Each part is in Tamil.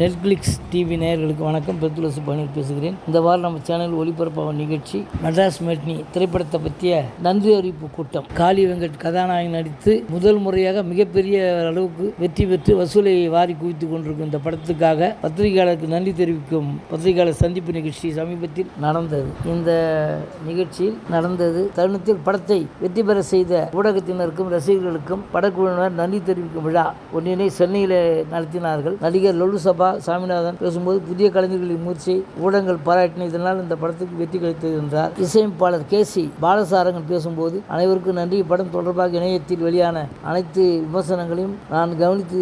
நெட்ஃப்ளிக்ஸ் டிவி நேயர்களுக்கு வணக்கம். பெத்துலசு பணியில் பேசுகிறேன். இந்த வாரம் நம்ம சேனல் ஒளிபரப்பாகும் நிகழ்ச்சி மெட்ராஸ் மேட்னி திரைப்படத்தை பற்றிய நன்றி அறிவிப்பு கூட்டம். காளி வெங்கட் கதாநாயகன் நடித்து முதல் முறையாக மிகப்பெரிய அளவுக்கு வெற்றி பெற்று வசூலை வாரி குவித்து கொண்டிருக்கும் இந்த படத்துக்காக பத்திரிகையாளருக்கு நன்றி தெரிவிக்கும் பத்திரிகையாளர் சந்திப்பு நிகழ்ச்சி சமீபத்தில் நடந்தது. இந்த நிகழ்ச்சியில் நடந்தது தருணத்தில் படத்தை வெற்றி பெற செய்த ஊடகத்தினருக்கும் ரசிகர்களுக்கும் படக்குழுவினர் நன்றி தெரிவிக்கும் விழா ஒன்றினை சென்னையில் நடத்தினார்கள் நடிகர் லொலு சபா சாமிநாதன் பேசும்போது புதிய கலைஞர்களின் முயற்சியை ஊடகங்கள் பாராட்டின இதனால் இந்த படத்துக்கு வெற்றி கிடைத்தது என்றார் இசையமைப்பாளர் கே. சி. பாலசாரங்கன் பேசும்போது அனைவருக்கும் நன்றி. இப்படம் தொடர்பாக இணையத்தில் வெளியான அனைத்து விமர்சனங்களையும் நான் கவனித்து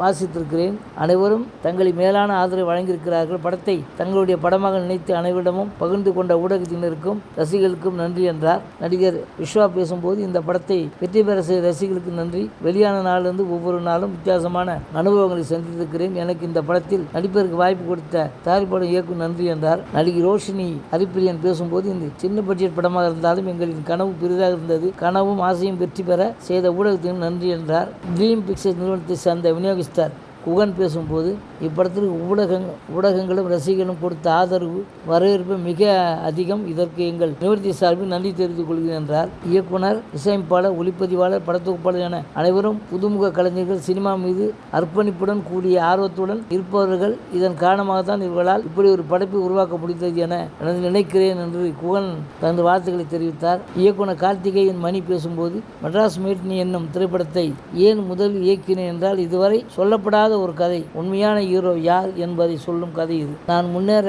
வாசித்திருக்கிறேன் அனைவரும் தங்களை மேலான ஆதரவை வழங்கியிருக்கிறார்கள். படத்தை தங்களுடைய படமாக நினைத்து அனைவரிடமும் பகிர்ந்து கொண்ட ஊடகத்தினருக்கும் ரசிகர்களுக்கும் நன்றி என்றார். நடிகர் விஸ்வா பேசும்போது இந்த படத்தை வெற்றி பெற செய்த ரசிகர்களுக்கு நன்றி. வெளியான நாளிலிருந்து ஒவ்வொரு நாளும் வித்தியாசமான அனுபவங்களை சந்தித்திருக்கிறேன். எனக்கு இந்த படத்தில் நடிப்பதற்கு வாய்ப்பு கொடுத்த தயாரிப்பாளர் இயக்கும் நன்றி என்றார். நடிகை ரோஷினி ஹரிப்பிரியன் பேசும்போது இந்த சின்ன பட்ஜெட் படமாக இருந்தாலும் எங்களின் கனவு பெரிதாக இருந்தது. கனவும் ஆசையும் வெற்றி பெற செய்த ஊடகத்திനും நன்றி என்றார். ட்ரீம் பிக்சர்ஸ் நிறுவனத்தை சேர்ந்த விநியோகிஸ்தர் குகன் பேசும்போது இப்படத்திற்கு ஊடகங் ஊடகங்களும் ரசிகர்களும் கொடுத்த ஆதரவு வரவேற்பு மிக அதிகம். இதற்கு எங்கள் நிவர்த்தி சார்பில் நன்றி தெரிவித்துக் கொள்கிறேன் என்றார். இயக்குனர் இசையமைப்பாளர் ஒளிப்பதிவாளர் படத்தொகுப்பாளர் என அனைவரும் புதுமுக கலைஞர்கள் சினிமா மீது அர்ப்பணிப்புடன் கூடிய ஆர்வத்துடன் இருப்பவர்கள். இதன் காரணமாக தான் இவர்களால் இப்படி ஒரு படைப்பை உருவாக்க முடிந்தது என எனது நினைக்கிறேன் என்று குகன் தனது வாழ்த்துக்களை தெரிவித்தார். இயக்குனர் கார்த்திகேயன் மணி பேசும்போது மெட்ராஸ் மேட்னி என்னும் திரைப்படத்தை ஏன் முதலில் இயக்கினேன் என்றால் இதுவரை சொல்லப்படாத ஒரு கதை. உண்மையான ஹீரோ யார் என்பதை சொல்லும் கதை இது. நான் முன்னேற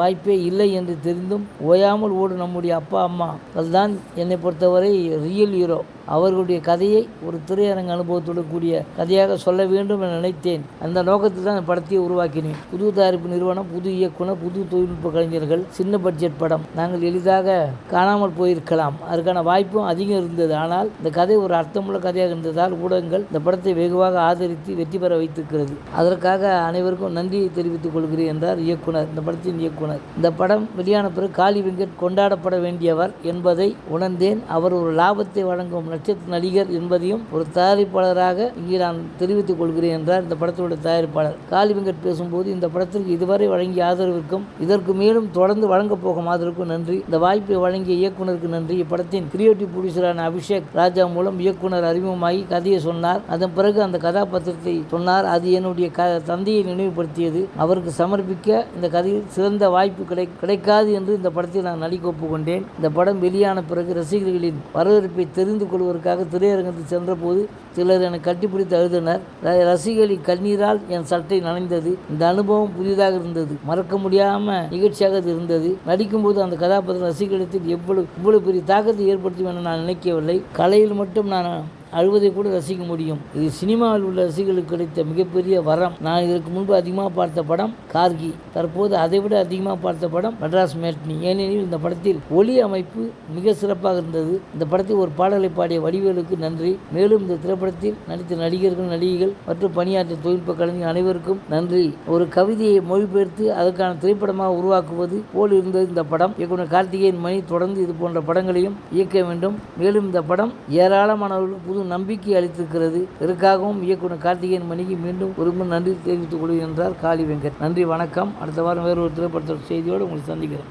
வாய்ப்பே இல்லை என்று தெரிந்தும் ஓயாமல் ஓடும் நம்முடைய அப்பா அம்மா அதுதான் என்னை பொறுத்தவரை ரியல் ஹீரோ அவர்களுடைய கதையை ஒரு திரையரங்க அனுபவத்துடன் கூடிய கதையாக சொல்ல வேண்டும் என நினைத்தேன். அந்த நோக்கத்தில் தான் இந்த படத்தை உருவாக்கினேன். புது தயாரிப்பு நிறுவனம் புது இயக்குனர் புது தொழில்நுட்ப கலைஞர்கள் சின்ன பட்ஜெட் படம். நாங்கள் எளிதாக காணாமல் போயிருக்கலாம். அதற்கான வாய்ப்பும் அதிகம் இருந்தது. ஆனால் இந்த கதை ஒரு அர்த்தமுள்ள கதையாக இருந்ததால் ஊடகங்கள் இந்த படத்தை வெகுவாக ஆதரித்து வெற்றி பெற வைத்திருக்கிறது. அதற்காக அனைவருக்கும் நன்றியை தெரிவித்துக் கொள்கிறேன் என்றார் இயக்குனர் இந்த படத்தின் இயக்குனர். இந்த படம் வெளியான பிறகு காளி வெங்கட் கொண்டாடப்பட வேண்டியவர் என்பதை உணர்ந்தேன். அவர் ஒரு லாபத்தை வழங்கும் நட்சத்திர நடிகர் என்பதையும் ஒரு தயாரிப்பாளராக இங்கே நான் தெரிவித்துக் கொள்கிறேன் என்றார் இந்த படத்தோட தயாரிப்பாளர். காளி வெங்கட் பேசும்போது இந்த படத்திற்கு இதுவரை வழங்கிய ஆதரவிற்கும் இதற்கு மேலும் தொடர்ந்து வழங்கப் போகும் ஆதரவுக்கும் நன்றி. இந்த வாய்ப்பை வழங்கிய இயக்குனருக்கு நன்றி. இப்படத்தின் கிரியேட்டிவ் ப்ரொடியூசரான அபிஷேக் ராஜா மூலம் இயக்குனர் அறிமுகமாகி கதையை சொன்னார். அதன் பிறகு அந்த கதாபாத்திரத்தை சொன்னார். அது என்னுடைய க தந்தையை நினைவுபடுத்தியது. அவருக்கு சமர்ப்பிக்க இந்த கதையில் சிறந்த வாய்ப்பு கிடை கிடைக்காது என்று இந்த படத்தில் நான் நடிக்க ஒப்புக்கொண்டேன் இந்த படம் வெளியான பிறகு ரசிகர்களின் வரவேற்பை தெரிந்து கொள்வதற்காக திரையரங்கத்தில் சென்றபோது சிலர் என்னை கட்டிப்பிடித்து அழுதனர். ரசிகர்களின் கண்ணீரால் என் சட்டை நனைந்தது. இந்த அனுபவம் புதிதாக இருந்தது. மறக்க முடியாம நிகழ்ச்சியாக அது இருந்தது. நடிக்கும்போது அந்த கதாபாத்திரம் ரசிகர்களிடத்தில் எவ்வளவு இவ்வளவு பெரிய தாக்கத்தை ஏற்படுத்தும் என நான் நினைக்கவில்லை. கலையில் மட்டும் நான் அழுவதை கூட ரசிக்க முடியும். இது சினிமாவில் உள்ள ரசிகர்களுக்கு கிடைத்த மிகப்பெரிய வரம். நான் இதற்கு முன்பு அதிகமாக பார்த்த படம் கார்கி. தற்போது அதைவிட அதிகமாக பார்த்த படம் மெட்ராஸ் மேட்னி ஏனெனில் இந்த படத்தில் ஒளி அமைப்பு மிக சிறப்பாக இருந்தது. இந்த படத்தில் ஒரு பாடலை பாடிய வடிவேலுக்கு நன்றி. மேலும் இந்த திரைப்படத்தில் நடித்த நடிகர்கள் நடிகைகள் மற்றும் பணியாற்றிய தொழில்நுட்ப கலைஞர் அனைவருக்கும் நன்றி. ஒரு கவிதையை மொழிபெயர்த்து அதற்கான திரைப்படமாக உருவாக்குவது போல் இருந்தது இந்த படம். இயக்குனர் கார்த்திகேயன் மணி தொடர்ந்து இது போன்ற படங்களையும் இயக்க வேண்டும். மேலும் இந்த படம் ஏராளமானவர்கள் புது நம்பிக்கை அளித்திருக்கிறது. இதற்காகவும் இயக்குனர் கார்த்திகேயன் மணிக்கு மீண்டும் ஒரு நன்றி தெரிவித்துக் கொள்கிறேன் என்றார் காளி வெங்கட். நன்றி வணக்கம். அடுத்த வாரம் வேறு ஒரு திரைப்படத்தோட செய்தியோடு உங்களை சந்திக்கிறேன்.